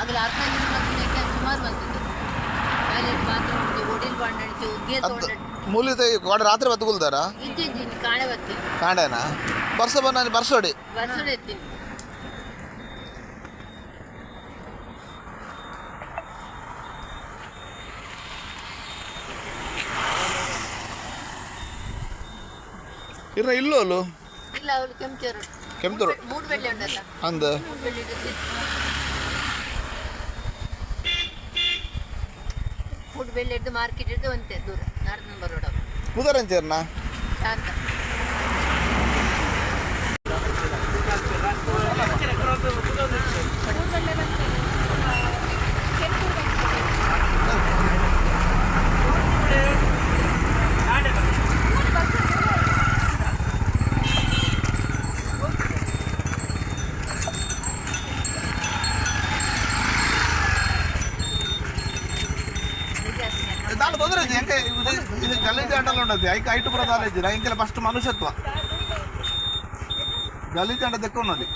ಆಗಲ ಹದಿನೈದು ಮಕ್ಕಳಿಗೆ ಸುಮಾರು ಬಂದಿದೆ. ಟಾಯ್ಲೆಟ್ ಬಾತ್ರೂಮ್ ಒಡಿಲ್ ಉಗ್ಗೆ ಗೇರ್ ತೊಗೊಂಡು ಮೂಲಿತ ರಾತ್ರಿ ಬತ್ತುಗುಲ್ದಾರ ಇದ್ದೀನಿ ಕಾಣೆ ಬತ್ತಿ ಕಾಂಡೇನಾ ಬರ್ಸ ಬನ್ನ ಬರ್ಸೋಡಿ. ಬರ್ಸೋಡಿ ಎತ್ತೀನಿ ಇರ ಇಲ್ಲೋ ಅಲ್ಲೋ? ಇಲ್ಲ ಅವಳು ಕೆಂಚರು ಕೆಮ್ತರು ಮೂರು ಬೆಳ್ಳಿ ಉಂಟಲ್ಲ. ಅಂದ ಬೆಳ್ಳಿ ಹಿಡ್ದು ಮಾರ್ಕೆಟ್ ಹಿಡ್ದು ಒಂತೆ ದೂರ ನಾಡ್ದು ಬರೋಡ ಮುದರಂಚೇರ್ನ ಶಾಂತ. దాంట్లో తొందర ఇంకా ఇది ఇది గలీజ్ ఆటలు ఉండదు ఐకి ఐటు ప్రదాలు ఇంకా ఫస్ట్ మనుషత్వ గలీజ్ అంటే ఎక్కువ ఉన్నది